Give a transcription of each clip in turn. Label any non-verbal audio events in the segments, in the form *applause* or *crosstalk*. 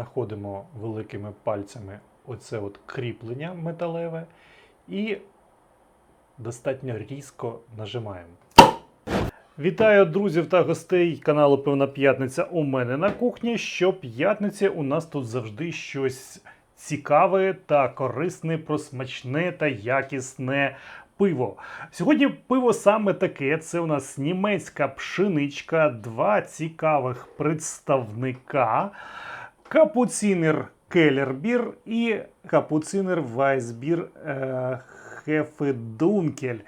знаходимо великими пальцями оце от кріплення металеве і достатньо різко нажимаємо. Вітаю друзів та гостей каналу Певна П'ятниця у мене на кухні. Щоп'ятниці у нас тут завжди щось цікаве та корисне, про смачне та якісне пиво. Сьогодні пиво саме таке. Це у нас німецька пшеничка, два цікавих представника. Капуцинер Келлербір і капуцинер Вайсбір е, Хефедункель.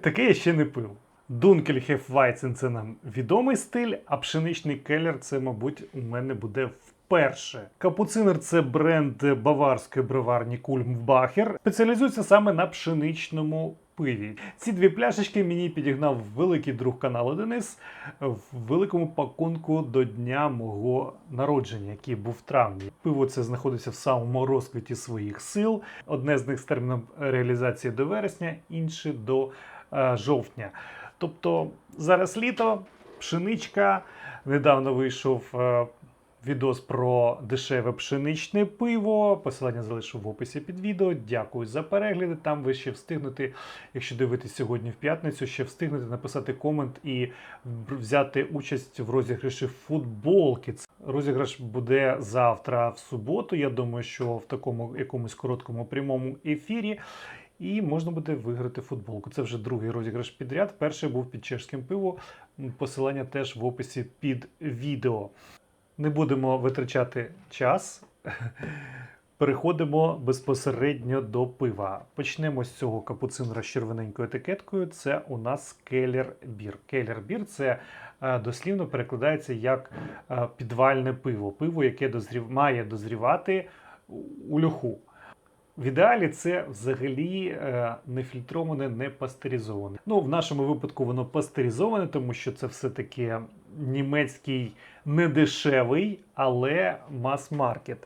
Таке я ще не пив. Дункель Хефвайцен це нам відомий стиль, а пшеничний келлер це, мабуть, у мене буде вперше. Капуцинер це бренд баварської броварні Кульмбахер. Спеціалізується саме на пшеничному пиві. Ці дві пляшечки мені підігнав великий друг каналу Денис в великому пакунку до дня мого народження, який був в травні. Пиво це знаходиться в самому розквіті своїх сил. Одне з них з терміном реалізації до вересня, інше до е, жовтня. Тобто зараз літо, пшеничка. Недавно вийшов е, відос про дешеве пшеничне пиво. Посилання залишу в описі під відео. Дякую за перегляди. Там ви ще встигнете, якщо дивитесь сьогодні в п'ятницю, ще встигнете написати комент і взяти участь в розіграші футболки. Розіграш буде завтра в суботу. Я думаю, що в такому якомусь короткому прямому ефірі. І можна буде виграти футболку. Це вже другий розіграш підряд. Перший був під чешським пиво. Посилання теж в описі під відео. Не будемо витрачати час. *laughs* Переходимо безпосередньо до пива. Почнемо з цього капуцинера з червоненькою етикеткою. Це у нас келлер бір. Келлер бір це е, дослівно перекладається як е, підвальне пиво. Пиво, яке дозрів... має дозрівати у льоху. В ідеалі це взагалі е, не фільтроване, не пастеризоване. Ну, в нашому випадку воно пастеризоване, тому що це все-таки німецький недешевий, але мас-маркет.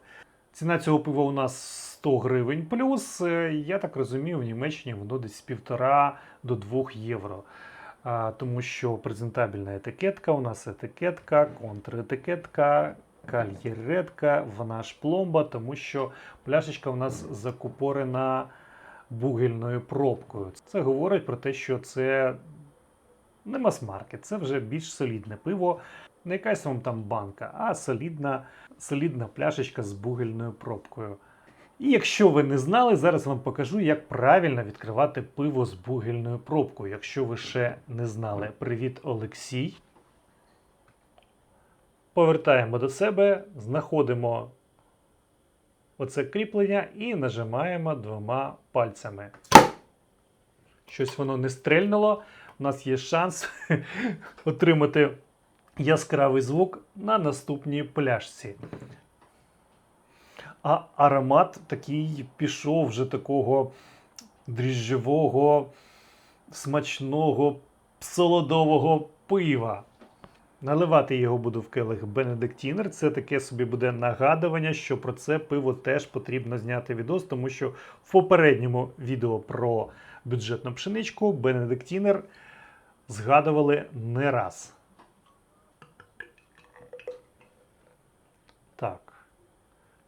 Ціна цього пива у нас 100 гривень плюс. Е, Я так розумію, в Німеччині воно десь з півтора до 2 євро. Тому що презентабельна етикетка, у нас етикетка, контретикетка, кальєретка, вона ж пломба, тому що пляшечка у нас закупорена бугельною пробкою. Це говорить про те, що це не мас-маркет, це вже більш солідне пиво. Не якась вам там банка, а солідна, солідна пляшечка з бугельною пробкою. І якщо ви не знали, зараз вам покажу, як правильно відкривати пиво з бугельною пробкою. Якщо ви ще не знали. Привіт, Олексій. Повертаємо до себе, знаходимо оце кріплення і нажимаємо двома пальцями. Щось воно не стрельнуло. У нас є шанс *laughs* отримати яскравий звук на наступній пляшці. А аромат такий пішов вже такого дріжджового, смачного, солодового пива. Наливати його буду в келих Бенедиктінер. Це таке собі буде нагадування, що про це пиво теж потрібно зняти відос, тому що в попередньому відео про бюджетну пшеничку Бенедиктінер згадували не раз. Так.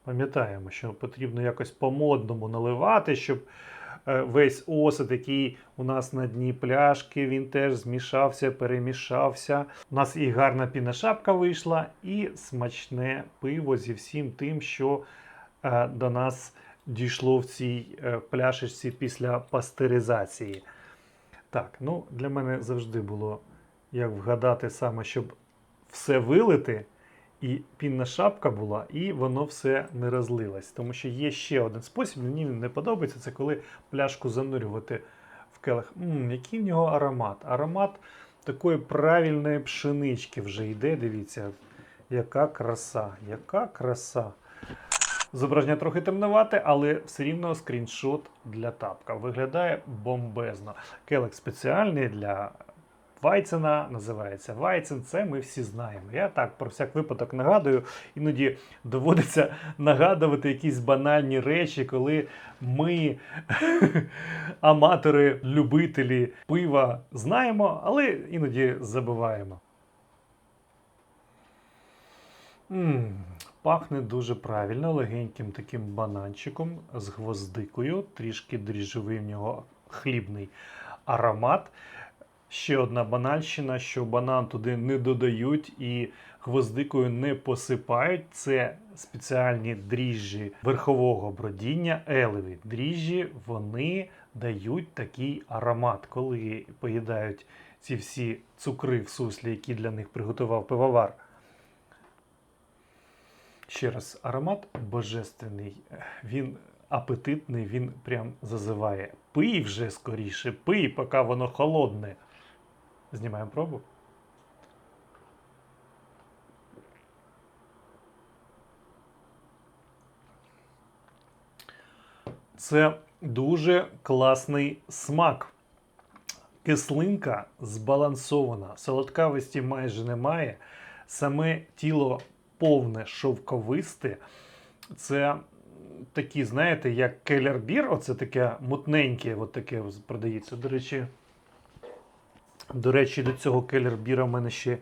Пам'ятаємо, що потрібно якось по-модному наливати, щоб е, весь осад, який у нас на дні пляшки, він теж змішався, перемішався. У нас і гарна піна шапка вийшла, і смачне пиво зі всім тим, що е, до нас дійшло в цій е, пляшечці після пастеризації. Так, ну для мене завжди було як вгадати саме, щоб все вилити. І пінна шапка була, і воно все не розлилось. Тому що є ще один спосіб, мені не подобається, це коли пляшку занурювати в келих. Ммм, який в нього аромат? Аромат такої правильної пшенички вже йде. Дивіться, яка краса, яка краса. Зображення трохи темновате, але все рівно скріншот для тапка. Виглядає бомбезно. Келик спеціальний для Вайцена називається Вайцен, це ми всі знаємо. Я так про всяк випадок нагадую, іноді доводиться нагадувати якісь банальні речі, коли ми, *laughs* аматори, любителі пива, знаємо, але іноді забуваємо. Пахне дуже правильно, легеньким таким бананчиком з гвоздикою, трішки дріжджовий в нього хлібний аромат. Ще одна банальщина, що банан туди не додають і гвоздикою не посипають. Це спеціальні дріжджі верхового бродіння, елеві. Дріжджі вони дають такий аромат, коли поїдають ці всі цукри в суслі, які для них приготував пивовар. Ще раз, аромат божественний. Він апетитний, він прям зазиває. Пий вже скоріше, пий, поки воно холодне. Знімаємо пробу. Це дуже класний смак. Кислинка збалансована, солодкавості майже немає. Саме тіло повне шовковисте. Це такі, знаєте, як келербір, оце таке мутненьке, от таке продається. До речі, до речі, до цього келербіра в мене ще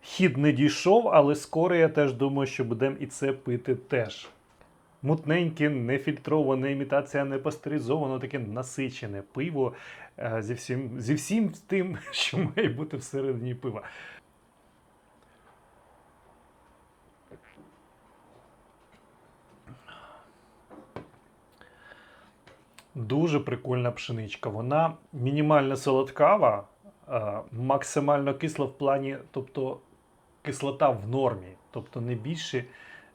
хід не дійшов, але скоро я теж думаю, що будемо і це пити теж. Мутненьке, нефільтроване, імітація не пастеризовано, таке насичене пиво е, зі всім, зі всім тим, *laughs* що має бути всередині пива. Дуже прикольна пшеничка. Вона мінімально солодкава, е, максимально кисла в плані, тобто кислота в нормі, тобто не більше,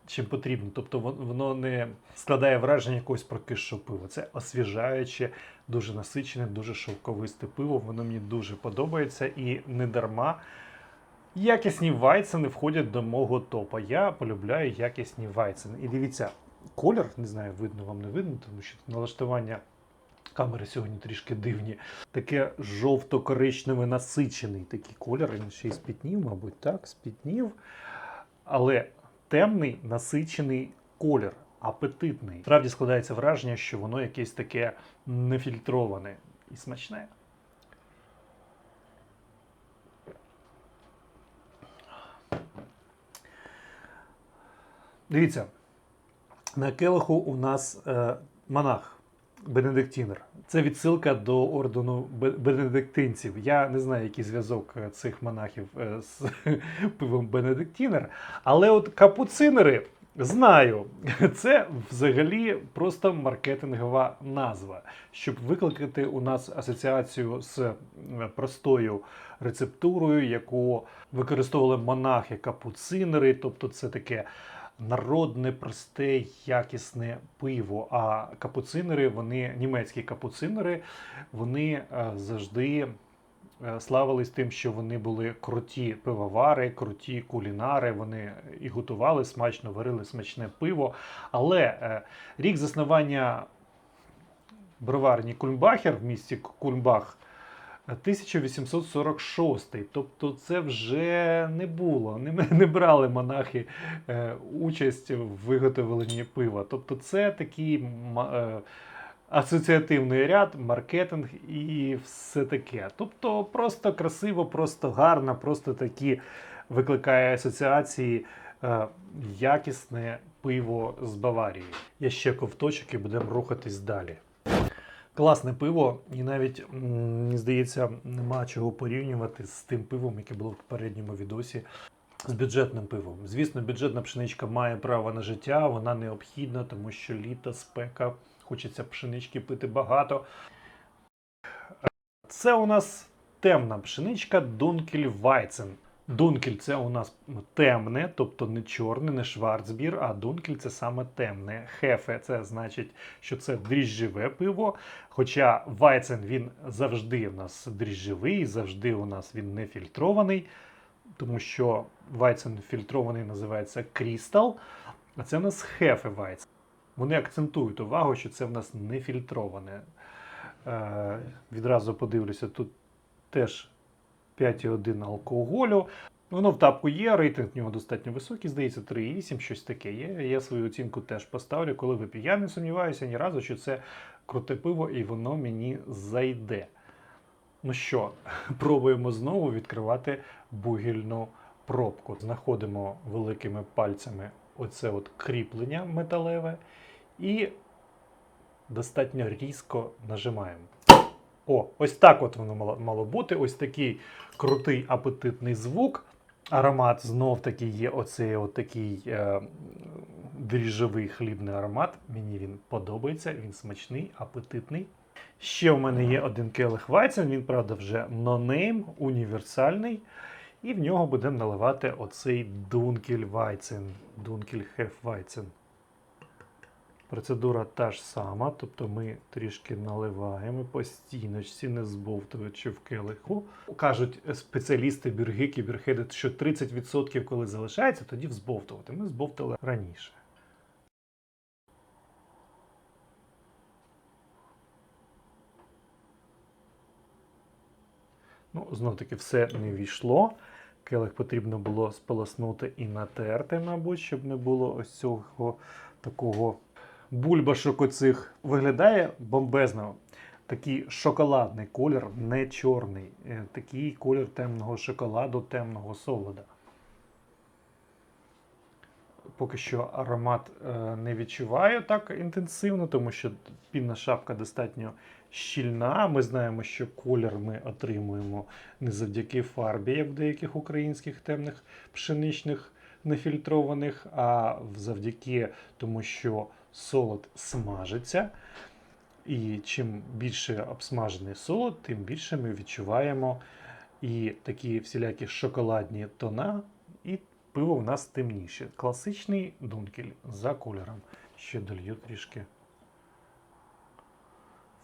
чим потрібно. Тобто вон- воно не складає враження якогось прокисшого пива. Це освіжаюче, дуже насичене, дуже шовковисте пиво. Воно мені дуже подобається і не дарма. Якісні вайцени входять до мого топа. Я полюбляю якісні вайцени. І дивіться, колір, не знаю, видно вам не видно, тому що налаштування камери сьогодні трішки дивні. Таке жовто-коричневе насичений такий колір. Він ще й спітнів, мабуть, так, спітнів. Але темний насичений колір, апетитний. Справді складається враження, що воно якесь таке нефільтроване і смачне. Дивіться, на келиху у нас е, монах Бенедиктінер. Це відсилка до ордену бенедиктинців. Я не знаю, який зв'язок е, цих монахів е, з *laughs* пивом Бенедиктінер. Але от капуцинери знаю. *laughs* Це взагалі просто маркетингова назва, щоб викликати у нас асоціацію з простою рецептурою, яку використовували монахи капуцинери. Тобто це таке народне, просте, якісне пиво. А капуцинери, вони німецькі капуцинери, вони е, завжди е, славились тим, що вони були круті пивовари, круті кулінари. Вони і готували смачно, варили смачне пиво. Але е, рік заснування броварні Кульмбахер в місті Кульмбах. 1846, тобто це вже не було. Не, не брали монахи е, участь в виготовленні пива. Тобто це такий е, асоціативний ряд, маркетинг і все таке. Тобто просто красиво, просто гарно, просто такі викликає асоціації е, якісне пиво з Баварії. Я ще ковточок і будемо рухатись далі. Класне пиво, і навіть мені здається, нема чого порівнювати з тим пивом, яке було в попередньому відосі. З бюджетним пивом. Звісно, бюджетна пшеничка має право на життя, вона необхідна, тому що літо, спека, хочеться пшенички пити багато. Це у нас темна пшеничка Дункель Вайцен. Дункель це у нас темне, тобто не чорне, не шварцбір, а дункель це саме темне. Хефе це значить, що це дріжджеве пиво. Хоча Вайцен він завжди у нас дріжджевий, завжди у нас він не фільтрований, тому що Вайцен фільтрований називається Крістал, а це у нас Хефе Вайцен. Вони акцентують увагу, що це в нас не фільтроване. Е, відразу подивлюся, тут теж 5,1 алкоголю. Воно в тапку є, рейтинг в нього достатньо високий, здається, 3,8, щось таке є. Я свою оцінку теж поставлю, коли вип'ю. Я не сумніваюся ні разу, що це круте пиво і воно мені зайде. Ну що, *laughs* пробуємо знову відкривати бугільну пробку. Знаходимо великими пальцями оце от кріплення металеве і достатньо різко нажимаємо. О, ось так от воно мало, бути. Ось такий крутий апетитний звук. Аромат знов таки є оцей от е, дріжджовий хлібний аромат. Мені він подобається, він смачний, апетитний. Ще у мене є один келих Вайцен, він, правда, вже нонейм, універсальний. І в нього будемо наливати оцей Дункель Вайцен. Дункель Хеф Вайцен. Процедура та ж сама, тобто ми трішки наливаємо по стіночці, не збовтуючи в келиху. Кажуть спеціалісти біргики, бірхеди, що 30% коли залишається, тоді взбовтувати. Ми збовтали раніше. Ну, знов таки, все не війшло. Келих потрібно було сполоснути і натерти, мабуть, щоб не було ось цього такого бульбашок оцих. Виглядає бомбезно. Такий шоколадний колір, не чорний. Е, Такий колір темного шоколаду, темного солода. Поки що аромат е, не відчуваю так інтенсивно, тому що пінна шапка достатньо щільна. Ми знаємо, що колір ми отримуємо не завдяки фарбі, як в деяких українських темних пшеничних нефільтрованих, а завдяки тому, що солод смажиться. І чим більше обсмажений солод, тим більше ми відчуваємо і такі всілякі шоколадні тона, і пиво в нас темніше. Класичний дункель за кольором. Ще долью трішки.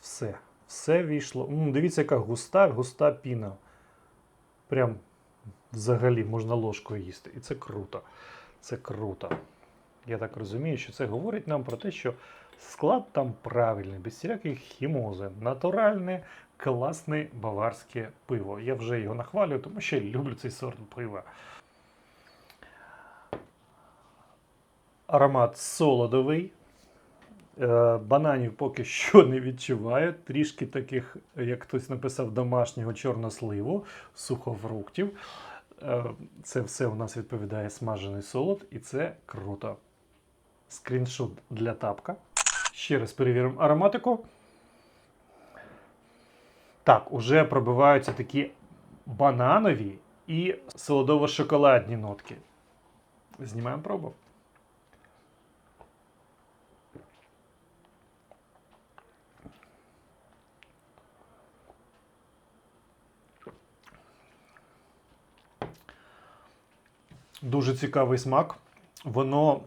Все. Все війшло. М, дивіться, яка густа, густа піна. Прям взагалі можна ложкою їсти. І це круто. Це круто. Я так розумію, що це говорить нам про те, що склад там правильний, без всіляких хімози, натуральне, класне баварське пиво. Я вже його нахвалюю, тому що я люблю цей сорт пива. Аромат солодовий. Е, Бананів поки що не відчуваю. Трішки таких, як хтось написав, домашнього чорносливу, сухофруктів. Е, Це все у нас відповідає смажений солод, і це круто. Скріншот для тапка. Ще раз перевіримо ароматику. Так, уже пробиваються такі бананові і солодово-шоколадні нотки. Знімаємо пробу. Дуже цікавий смак. Воно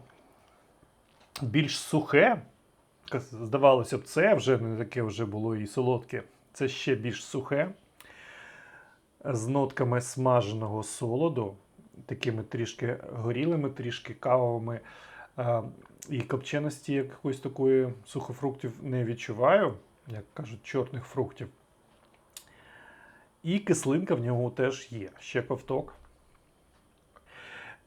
більш сухе. Здавалося б, це вже не таке вже було і солодке. Це ще більш сухе. З нотками смаженого солоду, такими трішки горілими, трішки кавовими. Е, І копченості якоїсь такої сухофруктів не відчуваю, як кажуть, чорних фруктів. І кислинка в нього теж є. Ще ковток.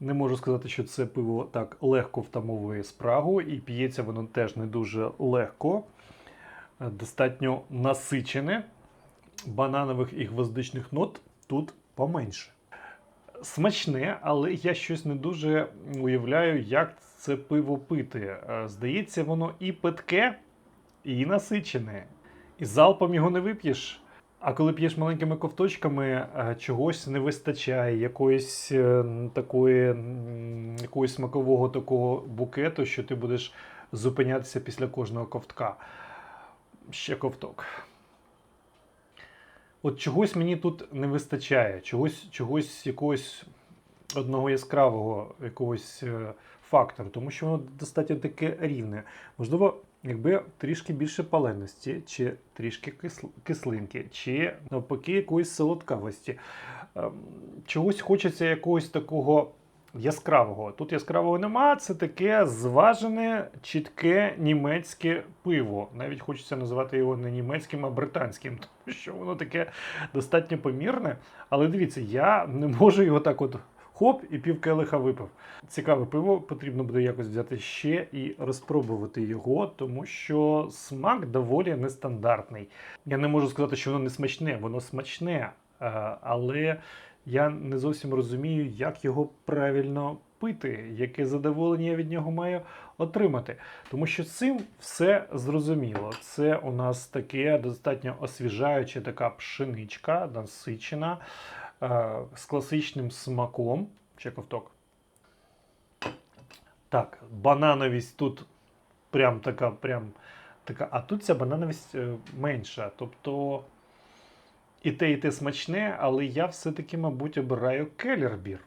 Не можу сказати, що це пиво так легко втамовує спрагу, і п'ється воно теж не дуже легко, Е, достатньо насичене. Бананових і гвоздичних нот тут поменше. Смачне, але я щось не дуже уявляю, як це пиво пити. Е, Здається, воно і питке, і насичене. І залпом його не вип'єш. А коли п'єш маленькими ковточками, е, чогось не вистачає, якоїсь е, такої, якогось смакового такого букету, що ти будеш зупинятися після кожного ковтка. Ще ковток. От чогось мені тут не вистачає, чогось, чогось якогось одного яскравого якогось е, фактору, тому що воно достатньо таке рівне. Можливо, якби трішки більше паленості, чи трішки кислинки, чи навпаки якоїсь солодкавості. Ем, Чогось хочеться якогось такого яскравого. Тут яскравого нема, це таке зважене, чітке німецьке пиво. Навіть хочеться називати його не німецьким, а британським, *laughs* тому що воно таке достатньо помірне. Але дивіться, я не можу його так от хоп і пів келиха випив. Цікаве пиво, потрібно буде якось взяти ще і розпробувати його, тому що смак доволі нестандартний. Я не можу сказати, що воно не смачне, воно смачне, е, але я не зовсім розумію, як його правильно пити, яке задоволення я від нього маю отримати. Тому що цим все зрозуміло. Це у нас таке достатньо освіжаюча така пшеничка, насичена, з класичним смаком. Ще ковток. Так, банановість тут прям така, прям така. А тут ця банановість е, менша. Тобто і те, і те смачне, але я все-таки, мабуть, обираю келербір.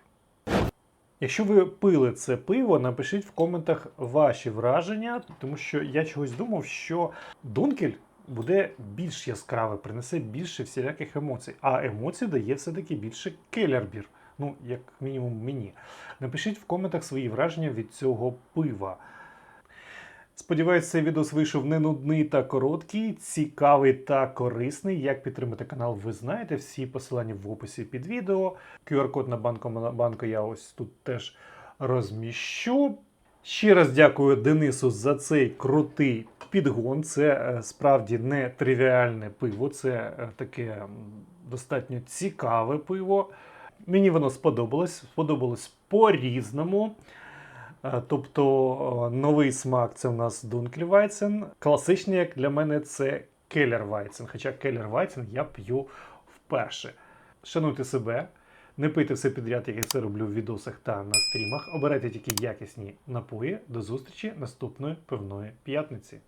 Якщо ви пили це пиво, напишіть в коментах ваші враження, тому що я чогось думав, що Дункель буде більш яскравий, принесе більше всіляких емоцій. А емоцій дає все-таки більше келербір. Ну, як мінімум, мені. Напишіть в коментах свої враження від цього пива. Сподіваюсь, цей відео вийшов не нудний та короткий, цікавий та корисний. Як підтримати канал, ви знаєте. Всі посилання в описі під відео. QR-код на банку, банку я ось тут теж розміщу. Ще раз дякую Денису за цей крутий підгон. Це е, справді не тривіальне пиво, це е, таке достатньо цікаве пиво. Мені воно сподобалось. Сподобалось по-різному. Е, Тобто новий смак це у нас Дункельвайцен. Класичний, як для мене, це Келлервайцен. Хоча Келлервайцен я п'ю вперше. Шануйте себе, не пийте все підряд, як я це роблю в відосах та на стрімах. Обирайте тільки якісні напої. До зустрічі наступної пивної п'ятниці.